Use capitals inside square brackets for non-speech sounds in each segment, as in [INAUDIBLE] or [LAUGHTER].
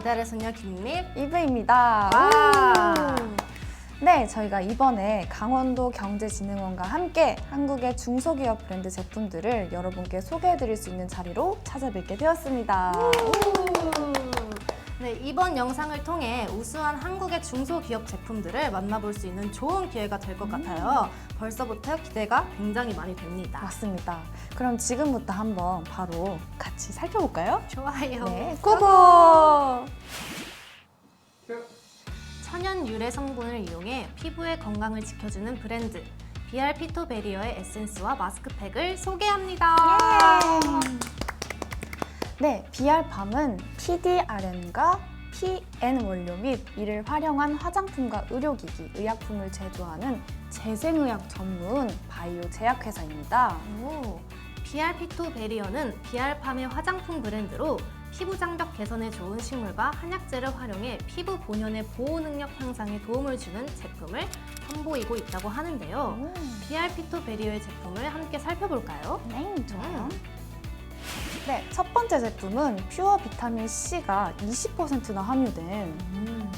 이달의 소녀 김립. 이브입니다. 와. 우! 네, 저희가 이번에 강원도 경제진흥원과 함께 한국의 중소기업 브랜드 제품들을 여러분께 소개해드릴 수 있는 자리로 찾아뵙게 되었습니다. 네, 이번 영상을 통해 우수한 한국의 중소기업 제품들을 만나볼 수 있는 좋은 기회가 될 것 같아요. 벌써부터 기대가 굉장히 많이 됩니다. 맞습니다. 그럼 지금부터 한번 바로 같이 살펴볼까요? 좋아요. 네, 고고! 천연 유래 성분을 이용해 피부의 건강을 지켜주는 브랜드 BR 피토 베리어의 에센스와 마스크팩을 소개합니다. 네, BR팜은 PDRN과 PN 원료 및 이를 활용한 화장품과 의료기기, 의약품을 제조하는 재생의학 전문 바이오 제약회사입니다. 오, BR 피토 베리어는 BR팜의 화장품 브랜드로 피부 장벽 개선에 좋은 식물과 한약재를 활용해 피부 본연의 보호 능력 향상에 도움을 주는 제품을 선보이고 있다고 하는데요. 오, BR 피토 베리어의 제품을 함께 살펴볼까요? 네, 좋아요. 네, 첫 번째 제품은 퓨어 비타민 C가 20%나 함유된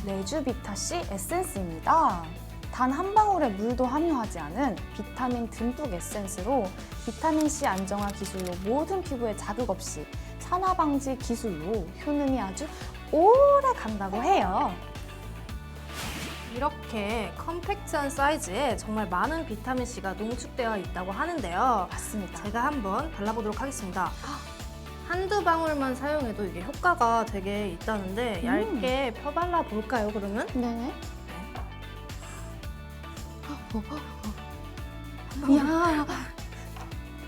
레주비타 C 에센스입니다. 단 한 방울의 물도 함유하지 않은 비타민 듬뿍 에센스로 비타민 C 안정화 기술로 모든 피부에 자극 없이 산화 방지 기술로 효능이 아주 오래 간다고 해요. 이렇게 컴팩트한 사이즈에 정말 많은 비타민 C가 농축되어 있다고 하는데요. 맞습니다. 제가 한번 발라보도록 하겠습니다. 한두 방울만 사용해도 이게 효과가 되게 있다는데 음. 얇게 펴발라 볼까요, 그러면? 네네. 이야,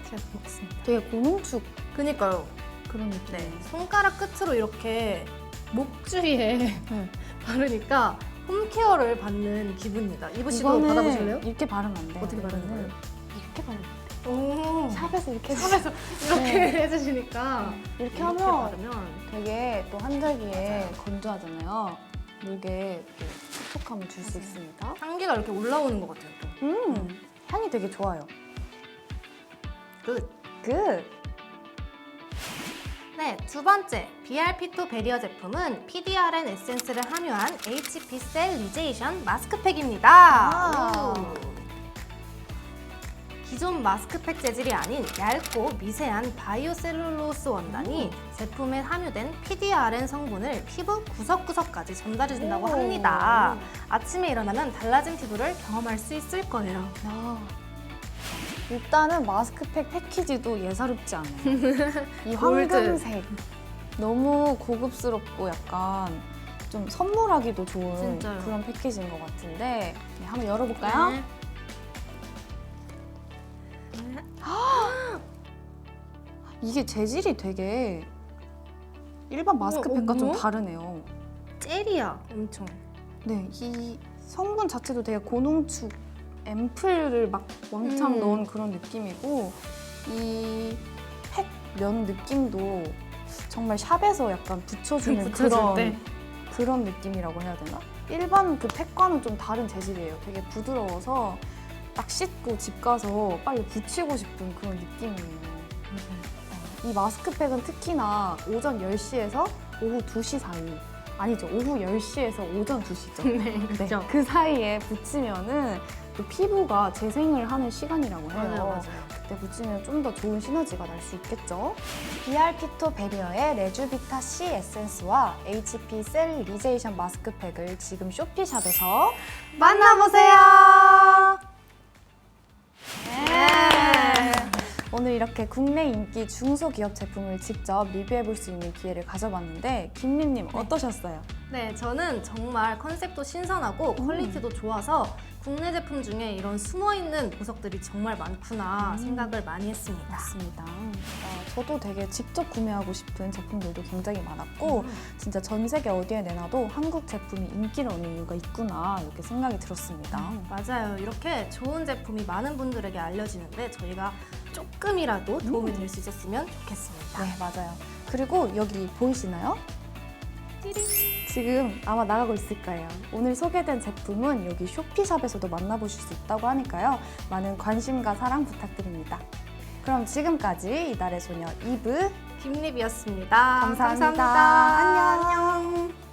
제가 먹겠습니다. 되게 고농축 그니까요. 그런 느낌. 네, 손가락 끝으로 이렇게 목 주위에 네. [LAUGHS] 바르니까 홈케어를 받는 기분입니다. 이브 씨도 이거는 받아보실래요? 이렇게 바르면 안 돼요. 어떻게 바르는 거예요? 이렇게 바르면 오, 샵에서 이렇게 샵에서 이렇게 네. 해주시니까 이렇게 하면 바르면 되게 또 한절기에 건조하잖아요. 목에 또 촉촉함을 줄 수. 있습니다. 향기가 이렇게 올라오는 것 같아요. 또. 음, 향이 되게 좋아요. 끝. 굿. 네, 두 번째 BRP2 베리어 제품은 PDRN 에센스를 함유한 HP 셀 리제이션 마스크팩입니다. 아. 오. 기존 마스크팩 재질이 아닌 얇고 미세한 바이오셀룰로스 원단이 제품에 함유된 PDRN 성분을 피부 구석구석까지 전달해준다고 오. 합니다. 아침에 일어나면 달라진 피부를 경험할 수 있을 거예요. 아. 일단은 마스크팩 패키지도 예사롭지 않아요. [LAUGHS] 이 골드. 황금색 너무 고급스럽고 약간 좀 선물하기도 좋은 진짜요. 그런 패키지인 것 같은데 네, 한번 열어볼까요? 네. 이게 재질이 되게 일반 마스크팩과 좀 어머? 다르네요. 젤이야, 엄청. 네, 이 성분 자체도 되게 고농축 앰플을 막 왕창 음. 넣은 그런 느낌이고 이 팩 면 느낌도 정말 샵에서 약간 붙여주는 [LAUGHS] 붙여줄 그런 때. 그런 느낌이라고 해야 되나? 일반 그 팩과는 좀 다른 재질이에요. 되게 부드러워서 딱 씻고 집 가서 빨리 붙이고 싶은 그런 느낌이에요. 어, 이 마스크팩은 특히나 오전 10시에서 오후 2시 사이 아니죠 오후 10시에서 오전 2시죠 [LAUGHS] 네, 그죠. 그 사이에 붙이면은 또 피부가 재생을 하는 시간이라고 해요 맞아요, 맞아요. 그때 붙이면 좀 더 좋은 시너지가 날 수 있겠죠 BR피토 베리어의 레주비타 C 에센스와 HP 셀 리제이션 마스크팩을 지금 쇼피샵에서 만나보세요. 오늘 이렇게 국내 인기 중소기업 제품을 직접 리뷰해 볼 수 있는 기회를 가져봤는데 김림님 어떠셨어요? 네, 저는 정말 컨셉도 신선하고 퀄리티도 좋아서 국내 제품 중에 이런 숨어있는 보석들이 정말 많구나 음. 생각을 많이 했습니다. 맞습니다. 어, 저도 되게 직접 구매하고 싶은 제품들도 굉장히 많았고 음. 진짜 전 세계 어디에 내놔도 한국 제품이 인기를 얻는 이유가 있구나 이렇게 생각이 들었습니다. 맞아요. 이렇게 좋은 제품이 많은 분들에게 알려지는데 저희가 조금이라도 도움이 음. 될수 있었으면 좋겠습니다. 네, 맞아요. 그리고 여기 보이시나요? 지금 아마 나가고 있을 거예요. 오늘 소개된 제품은 여기 쇼피샵에서도 만나보실 수 있다고 하니까요. 많은 관심과 사랑 부탁드립니다. 그럼 지금까지 이달의 소녀 이브 김립이었습니다. 감사합니다. 안녕 안녕.